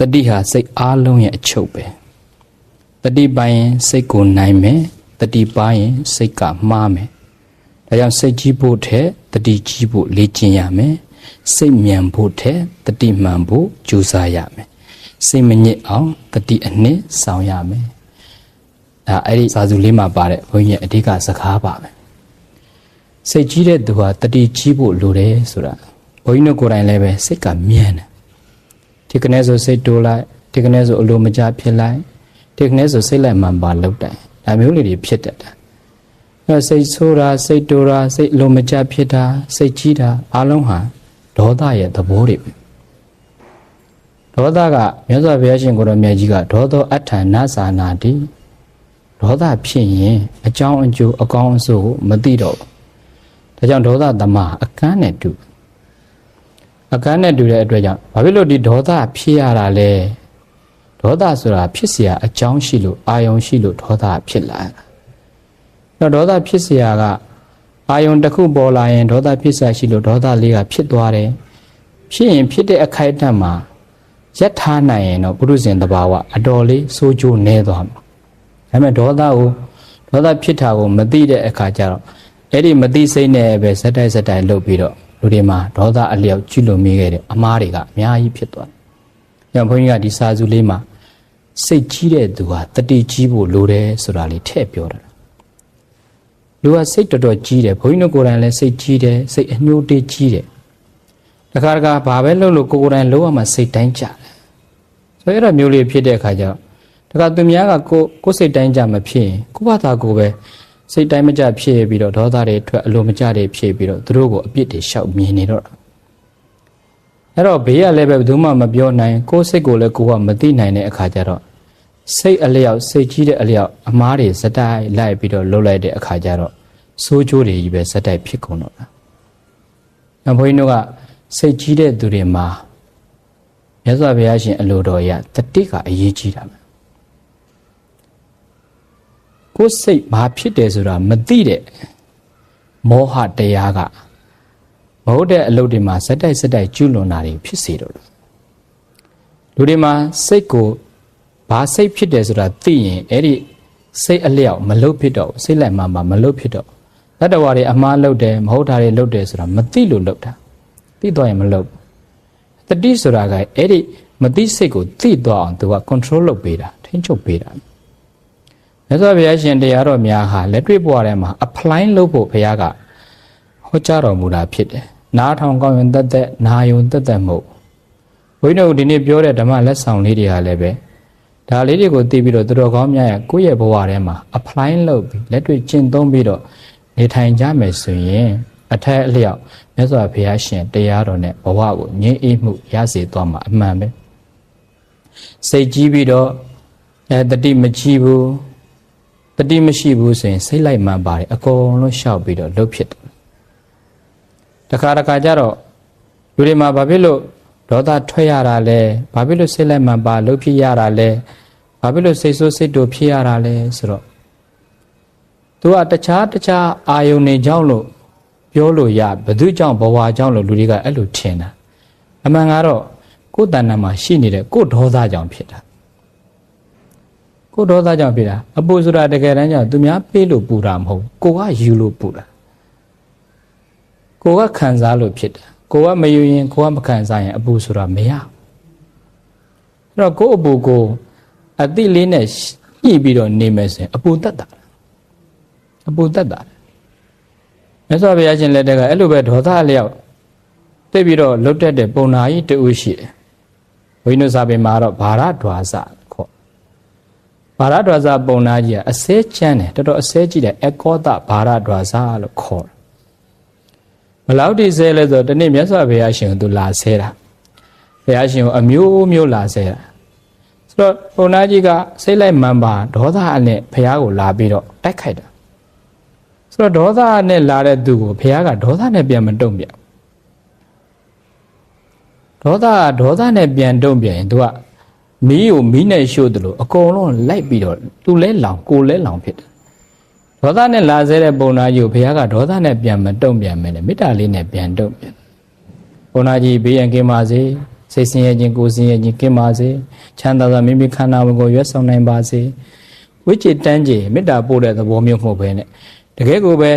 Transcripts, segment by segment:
တတိဟာစိတ်အားလုံးရဲ့အချုပ်ပဲတတိပိုင်ရင်စိတ်ကိုနိုင်မယ်တတိပါရင်စိတ်ကမှားမယ်ဒါကြောင့်စိတ်ကြီးဖို့ထက်တတိကြီးဖို့လေ့ကျင့်ရမယ်စိတ်မြန်ဖို့ထက်တတိမှန်ဖို့ကြိုးစားရမယ်စိတ်မညစ်အောင်တတိအနှစ်ဆောင်ရမယ်ဒါအဲ့ဒီစာစုလေးမှာပါတဲ့ဘုန်းကြီးရဲ့အဓိကစကားပါပဲစိတ်ကြီးတဲ့သူဟာတတိကြီးဖို့လိုတယ်ဆိုတာဘုန်းကြီးတို့ကိုယ်တိုင်လည်းပဲစိတ်ကမြန်တယ် ဒီကနေ့ဆိုစိတ်တိုးလိုက်ဒီကနေ့ဆိုအလိုမကျဖြစ်လိုက်ဒီကနေ့ဆိုစိတ်လိုက်မှန်ပါလောက်တယ်ဒါမျိုးလေးတွေဖြစ်တတ်တယ်အဲစိတ်ဆိုးတာစိတ်တိုးတာစိတ်အလိုမကျဖြစ်တာစိတ်ကြီးတာအလုံးဟာဒေါသရဲ့သဘောတွေပဲဒေါသကမြတ်စွာဘုရားရှင်ကိုယ်တော်မြတ်ကြီးကဒေါသောအဋ္ဌာနာစာနာတိဒေါသဖြစ်ရင်အကြောင်းအကျိုးအကောင်းအဆိုးကိုမသိတော့ဘူးဒါကြောင့်ဒေါသသမားအကန်းနဲ့တူ အကန်းနဲ့တူတဲ့အတွက်ကြောင့်ဘာဖြစ်လို့ဒီဒေါသဖြစ်ရတာလဲဒေါသဆိုတာဖြစ်เสียအကြောင်းရှိလို့အာယုံရှိလို့ဒေါသဖြစ်လာတာအဲ့တော့ဒေါသဖြစ်เสียကအာယုံတစ်ခုပေါ်လာရင်ဒေါသဖြစ်เสียရှိလို့ဒေါသလေးကဖြစ်သွားတယ်ဖြစ်ရင်ဖြစ်တဲ့အခိုက်အတန့်မှာရက်ထားနိုင်ရင်တော့ပုရုဇဉ်တဘာဝအတော်လေးစိုးကျိုးနေသွားမှာဒါပေမဲ့ဒေါသကိုဒေါသဖြစ်တာကိုမသိတဲ့အခါကျတော့အဲ့ဒီမသိစိတ်နဲ့ပဲဇက်တိုက်ဇက်တိုက်လုပ်ပြီးတော့ လူတွေမှာဒေါသအလျောက်ကျွလွန်မိခဲ့တဲ့အမားတွေကအများကြီးဖြစ်သွားတယ်။ညဘုန်းကြီးကဒီစာစုလေးမှာစိတ်ကြီးတဲ့သူဟာတတိကြီးဖို့လိုတယ်ဆိုတာလေးထည့်ပြောတာ။လူကစိတ်တော်တော်ကြီးတယ်ဘုန်းကြီးတို့ကိုယ်တိုင်လည်းစိတ်ကြီးတယ်စိတ်အညှိုးတေးကြီးတယ်။တခါတခါဘာပဲလုပ်လို့ကိုယ်ကိုယ်တိုင်လုံးဝမှစိတ်တိုင်းကြတယ်။ဆိုရတဲ့မျိုးလေးဖြစ်တဲ့အခါကျတော့တခါသူများကကိုကိုယ်စိတ်တိုင်းကြမဖြစ်ရင်ကိုယ့်ဘာသာကိုယ်ပဲ စိတ်တိုင်းမကြဖြစ်ပြီးတော့ဒေါသတွေထွက်အလိုမကျတွေဖြစ်ပြီးတော့သူတို့ကိုအပြစ်တွေရှောက်မြင်နေတော့တာအဲ့တော့ဘေးကလည်းပဲဘယ်သူမှမပြောနိုင်ကိုယ်စိတ်ကိုလည်းကိုယ်ကမသိနိုင်တဲ့အခါကျတော့စိတ်အလျောက်စိတ်ကြီးတဲ့အလျောက်အမားတွေစတိုက်လိုက်ပြီးတော့လှုပ်လိုက်တဲ့အခါကျတော့စိုးကျိုးတွေကြီးပဲစတိုက်ဖြစ်ကုန်တော့တာ။နောက်ဘုန်းကြီးတို့ကစိတ်ကြီးတဲ့သူတွေမှာမြတ်စွာဘုရားရှင်အလိုတော်ရတတိကအရေးကြီးတာပဲ ကိုယ်စိတ်ဘာဖြစ်တယ်ဆိုတာမသိတဲ့မောဟတရားကမဟုတ်တဲ့အလုပ်တွေမှာစက်တိုက်စက်တိုက်ကျွလွန်တာတွေဖြစ်စေတော့တယ်လူတွေမှာစိတ်ကိုဘာစိတ်ဖြစ်တယ်ဆိုတာသိရင်အဲ့ဒီစိတ်အလျောက်မလုတ်ဖြစ်တော့စိတ်လိုက်မှမှမလုတ်ဖြစ်တော့တတ္တဝါတွေအမှားလုတ်တယ်မဟုတ်တာတွေလုတ်တယ်ဆိုတာမသိလို့လုတ်တာသိတော့ရင်မလုတ်တတိဆိုတာကအဲ့ဒီမသိစိတ်ကိုသိတော့အောင်သူက control လုပ်ပေးတာထိန်းချုပ်ပေးတာ မြတ်စွာဘုရားရှင်တရားတော်များဟာလက်တွေ့ဘဝထဲမှာ apply လုပ်ဖို့ဘုရားကဟောကြားတော်မူတာဖြစ်တယ်။နားထောင်ကောင်းရင်တက်တက်နာယုံတက်တက်မဟုတ်ဘုန်းကြီးတို့ဒီနေ့ပြောတဲ့ဓမ္မလက်ဆောင်လေးတွေဟာလည်းပဲဒါလေးတွေကိုသိပြီးတော့သူတော်ကောင်းများရဲ့ကိုယ့်ရဲ့ဘဝထဲမှာ apply လုပ်ပြီးလက်တွေ့ကျင့်သုံးပြီးတော့နေထိုင်ကြမယ်ဆိုရင်အထက်အလျောက်မြတ်စွာဘုရားရှင်တရားတော်နဲ့ဘဝကိုငြိမ်းအေးမှုရစေသွားမှာအမှန်ပဲစိတ်ကြီးပြီးတော့အဲတတိမကြီးဘူး တတိမရှိဘူးဆိုရင်စိတ်လိုက်မှန်ပါတယ်အကုန်လုံးရှောက်ပြီးတော့လှုပ်ဖြစ်တယ်တခါတခါကျတော့လူတွေမှာဘာဖြစ်လို့ဒေါသထွက်ရတာလဲဘာဖြစ်လို့စိတ်လိုက်မှန်ပါလှုပ်ဖြစ်ရတာလဲဘာဖြစ်လို့စိတ်ဆိုးစိတ်တူဖြစ်ရတာလဲဆိုတော့သူကတခြားတခြားအာယုန်တွေကြောင့်လို့ပြောလို့ရဘသူကြောင့်ဘဝကြောင့်လို့လူတွေကအဲ့လိုထင်တာအမှန်ကတော့ကိုယ်တဏ္ဍာမှာရှိနေတဲ့ကိုယ်ဒေါသကြောင့်ဖြစ်တာ ကိုယ်ဒေါသကြောင့်ဖြစ်တာအပူဆိုတာတကယ်တမ်းကျသူများပေးလို့ပူတာမဟုတ်ကိုကယူလို့ပူတာကိုကခံစားလို့ဖြစ်တာကိုကမယူရင်ကိုကမခံစားရင်အပူဆိုတာမရအဲ့တော့ကိုယ့်အပူကိုအတိလေးနဲ့ညှိပြီးတော့နေမယ်ဆိုရင်အပူတက်တာအပူတက်တာမြတ်စွာဘုရားရှင်လက်ထက်ကအဲ့လိုပဲဒေါသအလျောက်သိပြီးတော့လွတ်တက်တဲ့ပုံနာကြီးတူရှိတယ်ဘုန်းကြီးတို့စာပေမှာတော့ဘာရဒွါစခေါ် ဘာရဒွါစပုံနာကြီးကအစဲချမ်းတယ်တော်တော်အစဲကြည့်တယ်အကောသဘာရဒွါစလို့ခေါ်တယ်ဘလောက်တိဆဲလဲဆိုတော့ဒီနေ့မြတ်စွာဘုရားရှင်ကသူလာဆဲတာဘုရားရှင်ကိုအမျိုးမျိုးလာဆဲတာဆိုတော့ပုံနာကြီးကစိတ်လိုက်မှန်ပါဒေါသအနဲ့ဘုရားကိုလာပြီးတော့တိုက်ခိုက်တာဆိုတော့ဒေါသနဲ့လာတဲ့သူကိုဘုရားကဒေါသနဲ့ပြန်မတုံ့ပြန်ဒေါသဒေါသနဲ့ပြန်တုံ့ပြန်ရင် तू က မီးကိုမီးနဲ့ရှို့တယ်လို့အကုန်လုံးလိုက်ပြီးတော့သူလဲလောင်ကိုလဲလောင်ဖြစ်တယ်ဒေါသနဲ့လာစေတဲ့ပုံနာကြီးကိုဘုရားကဒေါသနဲ့ပြန်မတုံ့ပြန်မယ်နဲ့မေတ္တာလေးနဲ့ပြန်တုံ့ပြန်ပုံနာကြီးဘေးရန်ကင်းပါစေစိတ်ဆင်းရဲခြင်းကိုယ်ဆင်းရဲခြင်းကင်းပါစေချမ်းသာသာမိမိခန္ဓာကိုယ်ကိုရွတ်ဆောင်နိုင်ပါစေဝိจิตတန်းကြည်မေတ္တာပို့တဲ့သဘောမျိုးမဟုတ်ဘဲနဲ့တကယ်ကိုပဲ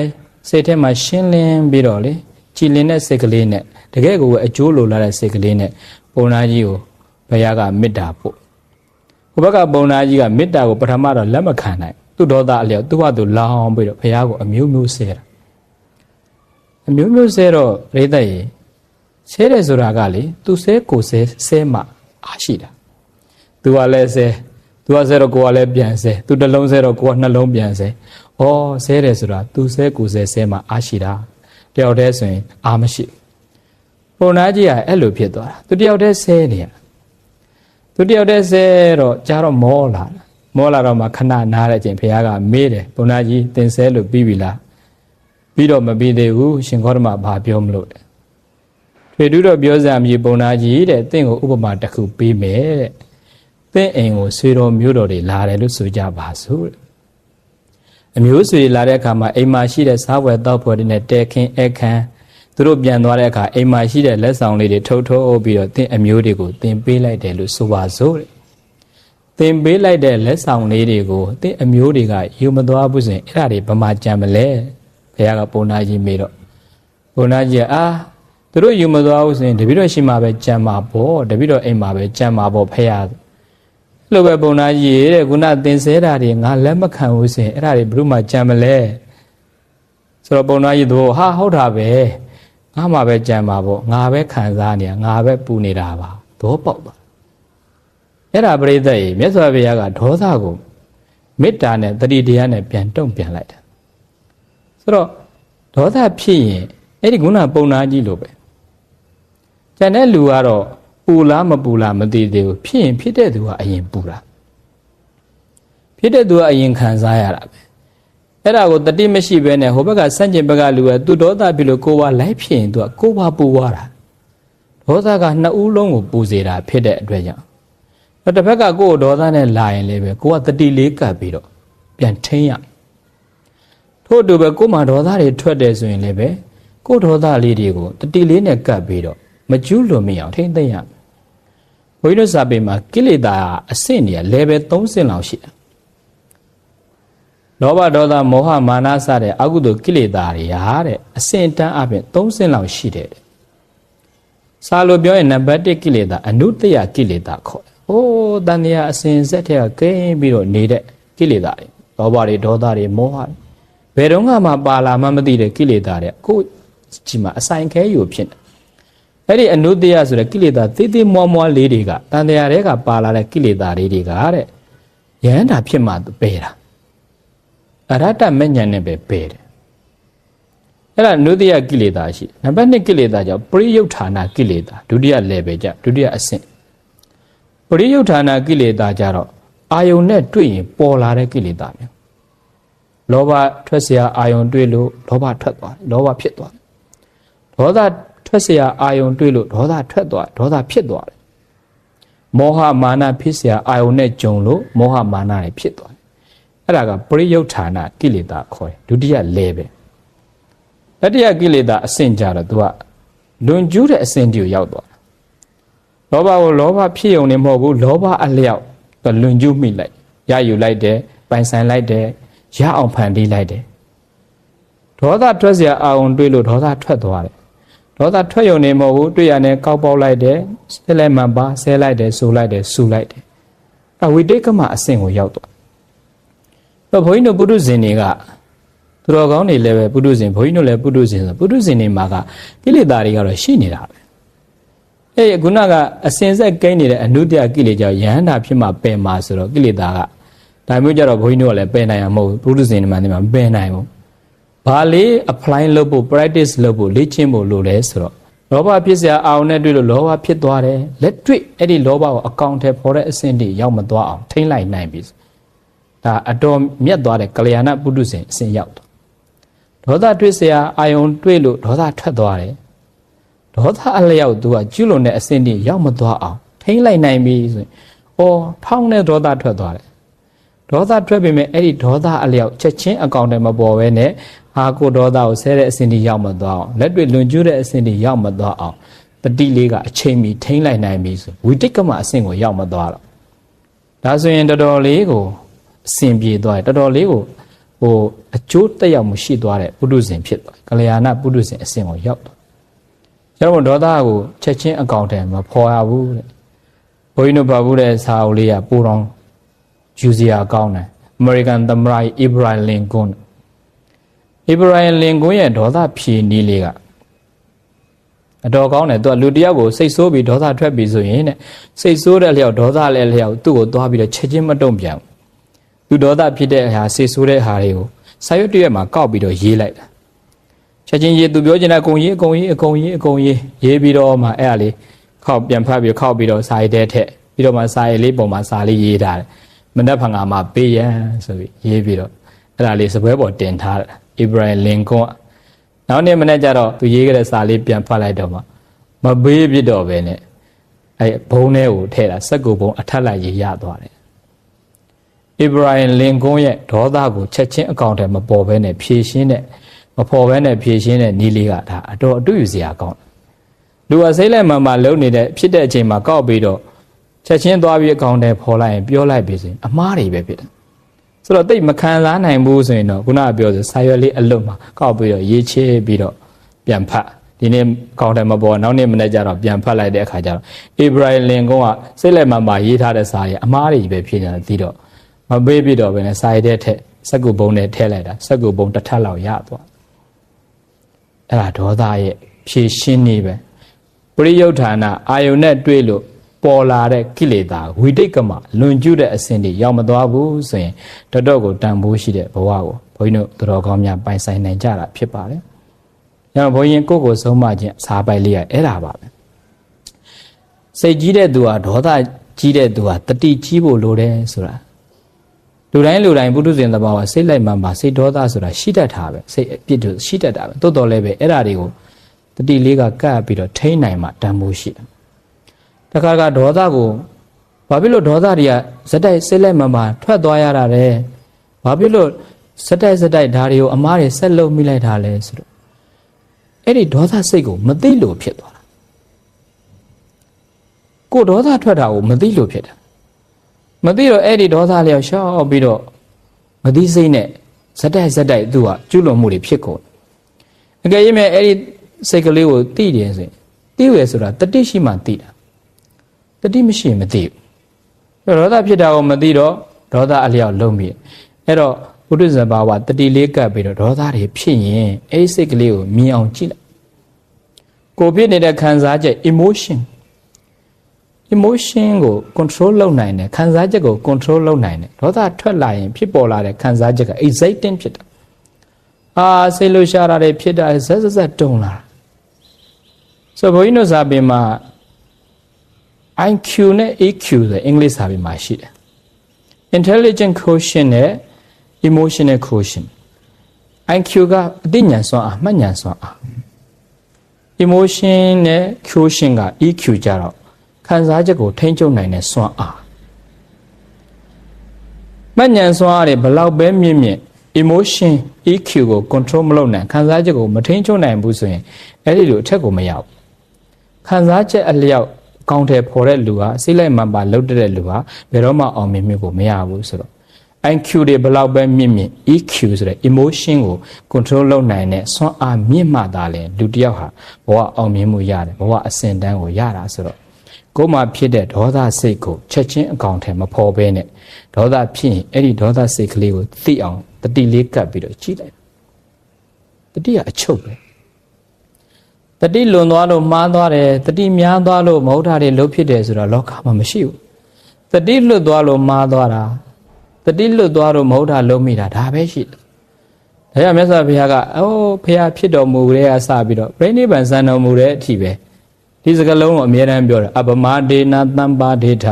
စိတ်ထဲမှာရှင်းလင်းပြီးတော့လေကြည်လင်တဲ့စိတ်ကလေးနဲ့တကယ်ကိုပဲအကျိုးလိုလာတဲ့စိတ်ကလေးနဲ့ပုံနာကြီးကို ဘုရားကမေတ္တာပို့ဟိုဘက်ကပုံနာကြီးကမေတ္တာကိုပထမတော့လက်မခံနိုင်သူ့ဒေါသအလျောက်သူ့ဟာသူလောင်းပြီးတော့ဘုရားကိုအမျိုးမျိုးဆဲတာအမျိုးမျိုးဆဲတော့ရိသတ်ရေဆဲတယ်ဆိုတာကလေသူဆဲကိုဆဲဆဲမှအားရှိတာသူကလည်းဆဲသူကဆဲတော့ကိုကလည်းပြန်ဆဲသူတစ်လုံးဆဲတော့ကိုကနှလုံးပြန်ဆဲဩဆဲတယ်ဆိုတာသူဆဲကိုဆဲဆဲမှအားရှိတာတယောက်တည်းဆိုရင်အားမရှိပုံနာကြီးကအဲ့လိုဖြစ်သွားတာသူတယောက်တည်းဆဲနေရ သူတယောက်တည်းဆဲတော့ကြားတော့မောလာတာမောလာတော့မှခဏနားတဲ့အချိန်ဘုရားကမေးတယ်ပုံနာကြီးသင်ဆဲလို့ပြီးပြီလားပြီးတော့မပြီးသေးဘူးရှင်ခောဓမဘာပြောမလို့တဲ့ထွေတူတော့ပြောစရာမြေပုံနာကြီးတဲ့တင့်ကိုဥပမာတစ်ခုပေးမယ်တဲ့တင့်အိမ်ကိုဆွေတော်မျိုးတော်တွေလာတယ်လို့ဆိုကြပါစို့တဲ့အမျိုးဆွေလာတဲ့အခါမှာအိမ်မှာရှိတဲ့စားဝယ်တောက်ဖွယ်တွေနဲ့တဲခင်းအခန်း သူတို့ပြန်သွားတဲ့အခါအိမ်မှာရှိတဲ့လက်ဆောင်လေးတွေထုတ်ထုတ်ပြီးတော့တင့်အမျိုးတွေကိုတင်ပေးလိုက်တယ်လို့ဆိုပါစို့တဲ့သင်ပေးလိုက်တဲ့လက်ဆောင်လေးတွေကိုသင်အမျိုးတွေကယူမသွားဘူးဆိုရင်အဲ့ဒါတွေဘမကြံမလဲဘုရားကပုံနာကြီးမေးတော့ပုံနာကြီးကအာသူတို့ယူမသွားဘူးဆိုရင်တပည့်တော်ရှိမှပဲကြံမှာပေါ့တပည့်တော်အိမ်မှာပဲကြံမှာပေါ့ဖះအဲ့လိုပဲပုံနာကြီးတဲ့ခုနသင်ဆဲတာတွေငါလက်မခံဘူးဆိုရင်အဲ့ဒါတွေဘယ်သူမှကြံမလဲဆိုတော့ပုံနာကြီးတို့ဟာဟုတ်တာပဲ ငါမှပဲကြံမှာပေါ့ငါပဲခံစားနေတာငါပဲပူနေတာပါသဘောပေါက်ပါအဲ့ဒါပရိသတ်ရေမြတ်စွာဘုရားကဒေါသကိုမေတ္တာနဲ့တတိတရားနဲ့ပြန်တုံ့ပြန်လိုက်တာဆိုတော့ဒေါသဖြစ်ရင်အဲ့ဒီခုနပုံနာကြီးလိုပဲကျန်တဲ့လူကတော့ပူလားမပူလားမသိသေးဘူးဖြစ်ရင်ဖြစ်တဲ့သူကအရင်ပူတာဖြစ်တဲ့သူကအရင်ခံစားရတာပဲ အဲ့ဒါကိုတတိမရှိဘဲနဲ့ဟိုဘက်ကစန့်ကျင်ဘက်ကလူကသူဒေါသဖြစ်လို့ကိုယ်ပါလိုက်ဖြစ်ရင်သူကကိုယ်ပါပူသွားတာဒေါသကနှစ်ဦးလုံးကိုပူစေတာဖြစ်တဲ့အတွက်ကြောင့်တော့တစ်ဖက်ကကိုယ်ဒေါသနဲ့လာရင်လည်းပဲကိုကတတိလေးကပ်ပြီးတော့ပြန်ထိန်းရထို့အတူပဲကိုယ်မှာဒေါသတွေထွက်တယ်ဆိုရင်လည်းပဲကိုယ်ဒေါသလေးတွေကိုတတိလေးနဲ့ကပ်ပြီးတော့မကျူးလွန်မိအောင်ထိန်းသိမ်းရဘုန်းကြီးတို့စာပေမှာကိလေသာအဆင့်နေရ level 3ဆင့်လောက်ရှိတယ် လောဘဒေါသမောဟမာနစတဲ့အကုသိုလ်ကိလေသာတွေဟာတဲ့အဆင့်တန်းအပြင်3ဆင့်လောက်ရှိတယ်စာလိုပြောရင်နံပါတ်1ကိလေသာအနုတ္တယကိလေသာခေါ်တယ်။အိုးတန်တရားအစဉ်ဆက်တဲ့ကကင်းပြီးတော့နေတဲ့ကိလေသာတွေလောဘတွေဒေါသတွေမောဟတွေဘယ်တော့မှပါလာမှမသိတဲ့ကိလေသာတွေအခုဒီမှာအဆိုင်ခဲယူဖြစ်နေ။အဲ့ဒီအနုတ္တယဆိုတဲ့ကိလေသာသေးသေးမွားမွားလေးတွေကတန်တရားတွေကပါလာတဲ့ကိလေသာတွေတွေကတဲ့ယဟန္တာဖြစ်မှပယ်တာ။ အရတ္တမဉ္ဇဉ်နဲ့ပဲပယ်တယ်။အဲ့ဒါနုတ္တိယကိလေသာရှိနံပါတ်1ကိလေသာကြောင့်ပရိယုဌာဏကိလေသာဒုတိယ level ကြဒုတိယအဆင့်ပရိယုဌာဏကိလေသာကြတော့အာယုန်နဲ့တွေ့ရင်ပေါ်လာတဲ့ကိလေသာမျိုးလောဘထွက်เสียအာယုန်တွေ့လို့လောဘထွက်သွားတယ်လောဘဖြစ်သွားတယ်ဒေါသထွက်เสียအာယုန်တွေ့လို့ဒေါသထွက်သွားဒေါသဖြစ်သွားတယ်မောဟမာနဖြစ်เสียအာယုန်နဲ့ကြုံလို့မောဟမာနတွေဖြစ်သွားတယ် အဲ့ဒါကပရိယုဌာဏကိလေသာခေါ်တယ်ဒုတိယ level တတိယကိလေသာအဆင့်ကြတော့ तू ကလွန်ကျူးတဲ့အဆင့်တီကိုရောက်သွားလောဘကိုလောဘဖြစ်ုံနဲ့မဟုတ်ဘူးလောဘအလျောက်သူလွန်ကျူးမိလိုက်ရယူလိုက်တယ်ပိုင်ဆိုင်လိုက်တယ်ရအောင်ဖန်တီးလိုက်တယ်ဒေါသထွက်เสียအာုံတွေးလို့ဒေါသထွက်သွားတယ်ဒေါသထွက်ုံနဲ့မဟုတ်ဘူးတွေ့ရနဲ့ကောက်ပေါက်လိုက်တယ်ဆဲလိုက်မှပါဆဲလိုက်တယ်ဆူလိုက်တယ်ဆူလိုက်တယ်အဝိတေကမအဆင့်ကိုရောက်သွား တော့ဘုန်းကြီးတို့ပုထုဇဉ်တွေကသူတော်ကောင်းတွေလည်းပဲပုထုဇဉ်ဘုန်းကြီးတို့လည်းပုထုဇဉ်ဆိုပုထုဇဉ်တွေမှာကကိလေသာတွေကတော့ရှိနေတာပဲအဲ့ခုနကအစင်ဆက်ကိန်းနေတဲ့အနုတ္တကိလေသာယဟန္တာဖြစ်မှပယ်မှာဆိုတော့ကိလေသာကဒါမျိုးကြတော့ဘုန်းကြီးတို့ကလည်းပယ်နိုင်မှာမဟုတ်ဘူးပုထုဇဉ်တွေမှာနေမှာပယ်နိုင်ဘူးဘာလေး apply လုပ်ဖို့ practice လုပ်ဖို့လေ့ကျင့်ဖို့လိုလဲဆိုတော့လောဘဖြစ်စရာအာရုံနဲ့တွေ့လို့လောဘဖြစ်သွားတယ်လက်တွေ့အဲ့ဒီလောဘကိုအကောင့်ထဲပေါ်တဲ့အဆင့်တွေရောက်မသွားအောင်ထိမ့်လိုက်နိုင်ပြီ ဒါအတော်မြတ်သွားတဲ့ကလျာဏပုထုဇဉ်အစဉ်ရောက်သွားဒေါသတွေ့စရာအာယုံတွေ့လို့ဒေါသထွက်သွားတယ်ဒေါသအလျောက်သူကကျွလွန်တဲ့အစဉ်တွေရောက်မသွားအောင်ထိမ့်လိုက်နိုင်ပြီဆိုရင်အော်ဖောင်းတဲ့ဒေါသထွက်သွားတယ်ဒေါသထွက်ပေမဲ့အဲ့ဒီဒေါသအလျောက်ချက်ချင်းအကောင့်တွေမပေါ်ပဲနဲ့အာကိုဒေါသကိုဆဲတဲ့အစဉ်တွေရောက်မသွားအောင်လက်တွေ့လွန်ကျူးတဲ့အစဉ်တွေရောက်မသွားအောင်တတိလေးကအချိန်မီထိမ့်လိုက်နိုင်ပြီဆိုဝိတိတ်ကမအဆင့်ကိုရောက်မသွားတော့ဒါဆိုရင်တော်တော်လေးကို အဆင်ပြေသွားတယ်တော်တော်လေးကိုဟိုအကျိုးတက်ရောက်မှုရှိသွားတဲ့ပုထုဇဉ်ဖြစ်သွားကလျာဏပုထုဇဉ်အဆင့်ကိုရောက်သွားကျွန်တော်ဒေါသကိုချက်ချင်းအကောင့်ထဲမဖော်ရဘူးတဲ့ဘုန်းကြီးတို့ပါဘူးတဲ့စာအုပ်လေးကပူတော်ယူစီယာကောင်းတယ်အမေရိကန်သမ္မတအိဘရာဟင်လင်ကွန်းအိဘရာဟင်လင်ကွန်းရဲ့ဒေါသဖြေနည်းလေးကအတော်ကောင်းတယ်သူကလူတယောက်ကိုစိတ်ဆိုးပြီးဒေါသထွက်ပြီးဆိုရင်တဲ့စိတ်ဆိုးတဲ့လျောက်ဒေါသလည်းလျောက်သူ့ကိုသွားပြီးတော့ချက်ချင်းမတုံ့ပြန်ဘူး သူဒေါသဖြစ်တဲ့ဟာစိတ်ဆိုးတဲ့ဟာတွေကိုစာရွက်တရွက်မှာကောက်ပြီးတော့ရေးလိုက်တာချက်ချင်းရေးသူပြောချင်တဲ့အကုန်ရေးအကုန်ရေးအကုန်ရေးအကုန်ရေးရေးပြီးတော့မှအဲ့ဒါလေးခောက်ပြန်ဖတ်ပြီးခောက်ပြီးတော့စာရိုက်တဲ့ထက်ပြီးတော့မှစာရိုက်လေးပုံမှာစာလေးရေးထားတယ်မနှက်ဖန်ကမှာပေးရန်ဆိုပြီးရေးပြီးတော့အဲ့ဒါလေးစပွဲပေါ်တင်ထားတယ်အိဘရာဟင်လင်ကွန်းနောက်နေ့မနေ့ကျတော့သူရေးခဲ့တဲ့စာလေးပြန်ဖတ်လိုက်တော့မှမဘေးပြစ်တော့ပဲနဲ့အဲဘုံထဲကိုထည့်တာစက်ကူဘုံအထက်လိုက်ရေးရသွားတယ် အိဘရာဟင်လင်ကွန်းရဲ့ဒေါသကိုချက်ချင်းအကောင့်ထဲမပေါ်ဘဲနဲ့ဖြည့်ရှင်းတဲ့မပေါ်ဘဲနဲ့ဖြည့်ရှင်းတဲ့နီးလေးကဒါအတော်အတူယူစရာကောင်းလူအစိမ့်လိုက်မှမှလုံနေတဲ့ဖြစ်တဲ့အချိန်မှာကောက်ပြီးတော့ချက်ချင်းသွားပြီးအကောင့်ထဲပေါ်လိုက်ရင်ပြောလိုက်ပြီဆိုရင်အမားတွေပဲဖြစ်တယ်ဆိုတော့တိတ်မခံစားနိုင်ဘူးဆိုရင်တော့ခုနကပြောဆိုဆာရွက်လေးအလွတ်မှာကောက်ပြီးတော့ရေးချေပြီးတော့ပြန်ဖတ်ဒီနေ့ကောင်းတယ်မပေါ်နောက်နေ့မနေ့ကျတော့ပြန်ဖတ်လိုက်တဲ့အခါကျတော့အေဘရာဟင်လင်ကွန်းကစိတ်လက်မှန်မှာရေးထားတဲ့စာရီအမားတွေပဲဖြစ်နေတာသိတော့ မပေးပြတော့ဘယ်နဲ့စာရီတဲ့ထက်စက်ကူဘုံနဲ့ထည့်လိုက်တာစက်ကူဘုံတစ်ထပ်လောက်ရသွားအဲ့ဒါဒေါသရဲ့ဖြည့်ရှင်းနေပဲပရိယုဋ္ဌာဏအာယုန်နဲ့တွေ့လို့ပေါ်လာတဲ့ကိလေသာဝိတိတ်ကမလွန်ကျူးတဲ့အစဉ်တွေရောက်မသွားဘူးဆိုရင်တတော့ကိုတန်ဖိုးရှိတဲ့ဘဝကိုဘုန်းကြီးတို့တော်ကောင်းများပိုင်ဆိုင်နိုင်ကြတာဖြစ်ပါတယ်။ညဘုန်းကြီးကိုကိုဆုံးမခြင်းအစာပိုက်လေးကအဲ့ဒါပါပဲ။စိတ်ကြီးတဲ့သူဟာဒေါသကြီးတဲ့သူဟာတတိကြီးဖို့လိုတယ်ဆိုတာ လူတိုင်းလူတိုင်းပုထုဇဉ်သဘာဝစိတ်လိုက်မှမှစိတ်ဒေါသဆိုတာရှိတတ်တာပဲစိတ်အပြစ်တို့ရှိတတ်တာပဲတိုးတော်လည်းပဲအဲ့ဒါတွေကိုတတိလေးကကပ်ပြီးတော့ထိန်းနိုင်မှတန်ဖိုးရှိတယ်တခါကဒေါသကိုဘာဖြစ်လို့ဒေါသတွေကဇက်တိုက်စိတ်လိုက်မှမှထွက်သွားရတာလဲဘာဖြစ်လို့ဇက်တိုက်ဇက်တိုက်ဓာတွေကိုအမားတွေဆက်လုပ်မိလိုက်တာလဲဆိုတော့အဲ့ဒီဒေါသစိတ်ကိုမသိလို့ဖြစ်သွားတာကိုဒေါသထွက်တာကိုမသိလို့ဖြစ်တာ မသိတော့အဲ့ဒီဒေါသလျောက်ရှောက်ပြီးတော့မသိစိတ်နဲ့ဇက်တိုက်ဇက်တိုက်သူကကျွလွန်မှုတွေဖြစ်ကုန်အကယ်၍မဲ့အဲ့ဒီစိတ်ကလေးကိုသိတယ်ဆိုရင်သိရဆိုတာတတိရှိမှသိတာတတိမရှိရင်မသိဘူးဒေါသဖြစ်တာကိုမသိတော့ဒေါသအလျောက်လုံးမိအဲ့တော့ဘုဒ္ဓဇဘာဝတတိလေးကပ်ပြီးတော့ဒေါသတွေဖြစ်ရင်အဲ့ဒီစိတ်ကလေးကိုမြင်အောင်ကြည့်လိုက်ကိုဖြစ်နေတဲ့ခံစားချက် emotion emotion ကို control လုပ်နိုင်တယ်ခံစားချက်ကို control လုပ်နိုင်တယ်ဒေါသထွက်လာရင်ဖြစ်ပေါ်လာတဲ့ခံစားချက်က exciting ဖြစ်တာအာစိတ်လှရှားတာတွေဖြစ်တာဇက်ဇက်ဇက်တုံလာဆိုဘုန်းကြီးတို့စာပေမှာ IQ နဲ့ EQ ဆိုအင်္ဂလိပ်စာပေမှာရှိတယ် intelligent quotient နဲ့ emotional quotient IQ ကအသိဉာဏ်စွမ်းအားမှတ်ဉာဏ်စွမ်းအား emotion နဲ့ quotient က EQ ကြတော့ ခံစားချက်ကိုထိန်းချုပ်နိုင်တဲ့စွမ်းအားမှတ်ဉာဏ်စွမ်းအားတွေဘလောက်ပဲမြင့်မြင့် emotion EQ ကို control မလုပ်နိုင်ခံစားချက်ကိုမထိန်းချုပ်နိုင်ဘူးဆိုရင်အဲ့ဒီလိုအထက်ကိုမရောက်ခံစားချက်အလျောက်ကောင်းတယ်ဖော်တဲ့လူဟာစိတ်လိုက်မှန်ပါလှုပ်တဲ့လူဟာဘယ်တော့မှအောင်မြင်မှုကိုမရဘူးဆိုတော့ IQ တွေဘလောက်ပဲမြင့်မြင့် EQ ဆိုတဲ့ emotion ကို control လုပ်နိုင်တဲ့စွမ်းအားမြင့်မှသာလေလူတစ်ယောက်ဟာဘဝအောင်မြင်မှုရတယ်ဘဝအစဉ်တန်းကိုရတာဆိုတော့ ကိုယ်မှာဖြစ်တဲ့ဒေါသစိတ်ကိုချက်ချင်းအကောင်ထဲမဖော်ဘဲနဲ့ဒေါသဖြစ်ရင်အဲ့ဒီဒေါသစိတ်ကလေးကိုသိအောင်တတိလေးကပ်ပြီးတော့ကြည့်လိုက်တတိကအချုပ်ပဲတတိလွန်သွားလို့မှားသွားတယ်တတိများသွားလို့မဟုတ်တာတွေလုံးဖြစ်တယ်ဆိုတော့လောကမှာမရှိဘူးတတိလွတ်သွားလို့မှားသွားတာတတိလွတ်သွားလို့မဟုတ်တာလုံးမိတာဒါပဲရှိတယ်ဒါကြောင့်မြတ်စွာဘုရားကအိုးဖះဖြစ်တော်မူတဲ့ကစပြီးတော့ပြိဋိဘံစံတော်မူတဲ့အထိပဲ ဒီစကားလုံးကိုအမြဲတမ်းပြောတယ်အပမဒေနာတမ္ပါဒေထ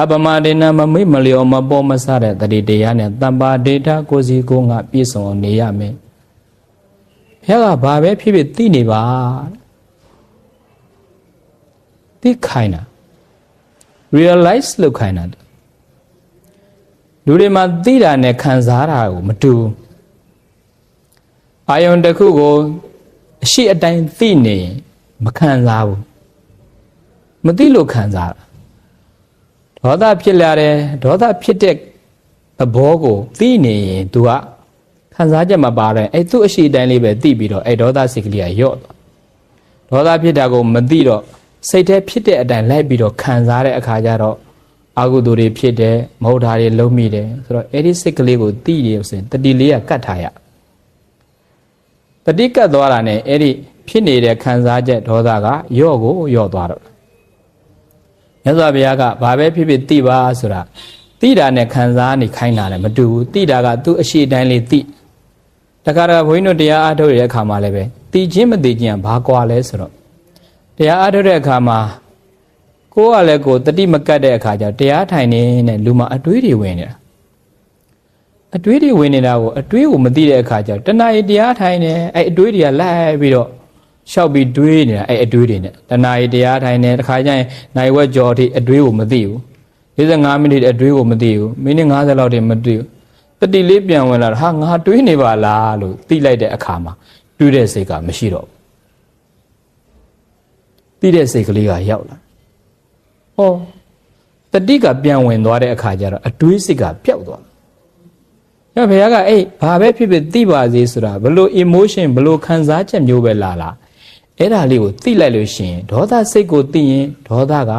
အပမဒေနာမမိတ်မလျော်မပေါ်မဆတဲ့တတိတရားနဲ့တမ္ပါဒေထကိုစီကိုငါပြည့်စုံအောင်နေရမယ်ဘုရားကဘာပဲဖြစ်ဖြစ်သိနေပါသိခိုင်းတာ realize လုပ်ခိုင်းတာလူတွေမှာသိတာနဲ့ခံစားတာကိုမတူအာယုံတစ်ခုကိုအရှိအတိုင်းသိနေရင် မခံစားဘူးမသိလို့ခံစားတာဒေါသဖြစ်လာတယ်ဒေါသဖြစ်တဲ့သဘောကိုသိနေရင် तू ကခံစားချက်မပါတဲ့အဲ့သူ့အရှိတိုင်းလေးပဲသိပြီးတော့အဲ့ဒေါသစိတ်ကလေးကယော့သွားဒေါသဖြစ်တာကိုမသိတော့စိတ်ထဲဖြစ်တဲ့အတိုင်းလိုက်ပြီးတော့ခံစားတဲ့အခါကျတော့အာဟုသူတွေဖြစ်တယ်မဟုတ်တာတွေလုံးမိတယ်ဆိုတော့အဲ့ဒီစိတ်ကလေးကိုသိရဆိုရင်တတိလေးကကတ်ထားရတတိကတ်သွားတာနဲ့အဲ့ဒီ ဖြစ်နေတဲ့ခံစားချက်ဒေါသကယော့ကိုယော့သွားတော့မြတ်စွာဘုရားကဘာပဲဖြစ်ဖြစ်သိပါဆိုတာသိတာနဲ့ခံစားနေခိုင်းတာလည်းမတူဘူးသိတာကသူ့အရှိတိုင်းလေးသိတခါတခါဘုန်းကြီးတို့တရားအားထုတ်ရတဲ့အခါမှာလည်းပဲသိချင်းမသိချင်းကဘာကွာလဲဆိုတော့တရားအားထုတ်တဲ့အခါမှာကိုယ်ကလည်းကိုယ်တတိမကတ်တဲ့အခါကျတော့တရားထိုင်နေတဲ့လူမှာအတွေးတွေဝင်နေတာအတွေးတွေဝင်နေတာကိုအတွေးကိုမသိတဲ့အခါကျတော့တဏှာရီတရားထိုင်နေအဲ့အတွေးတွေကလိုက်ပြီးတော့ ရှောက်ပြီးတွေးနေတာအဲ့အတွေးတွေနဲ့တဏှာရီတရားထိုင်နေတခါကျရင်နိုင်ဝက်ကြော်ထိအတွေးကိုမသိဘူး45မိနစ်အတွေးကိုမသိဘူးမိနစ်50လောက်တည်းမသိဘူးတတိလေးပြန်ဝင်လာတော့ဟာငါတွေးနေပါလားလို့သိလိုက်တဲ့အခါမှာတွေးတဲ့စိတ်ကမရှိတော့ဘူးသိတဲ့စိတ်ကလေးကရောက်လာဟောတတိကပြန်ဝင်သွားတဲ့အခါကျတော့အတွေးစိတ်ကပျောက်သွားတယ်။အဲဘုရားကအေးဘာပဲဖြစ်ဖြစ်သိပါစေဆိုတာဘလို့ emotion ဘလို့ခံစားချက်မျိုးပဲလာလာ အဲ့ဒါလေးကိုသိလိုက်လို့ရှိရင်ဒေါသစိတ်ကိုသိရင်ဒေါသက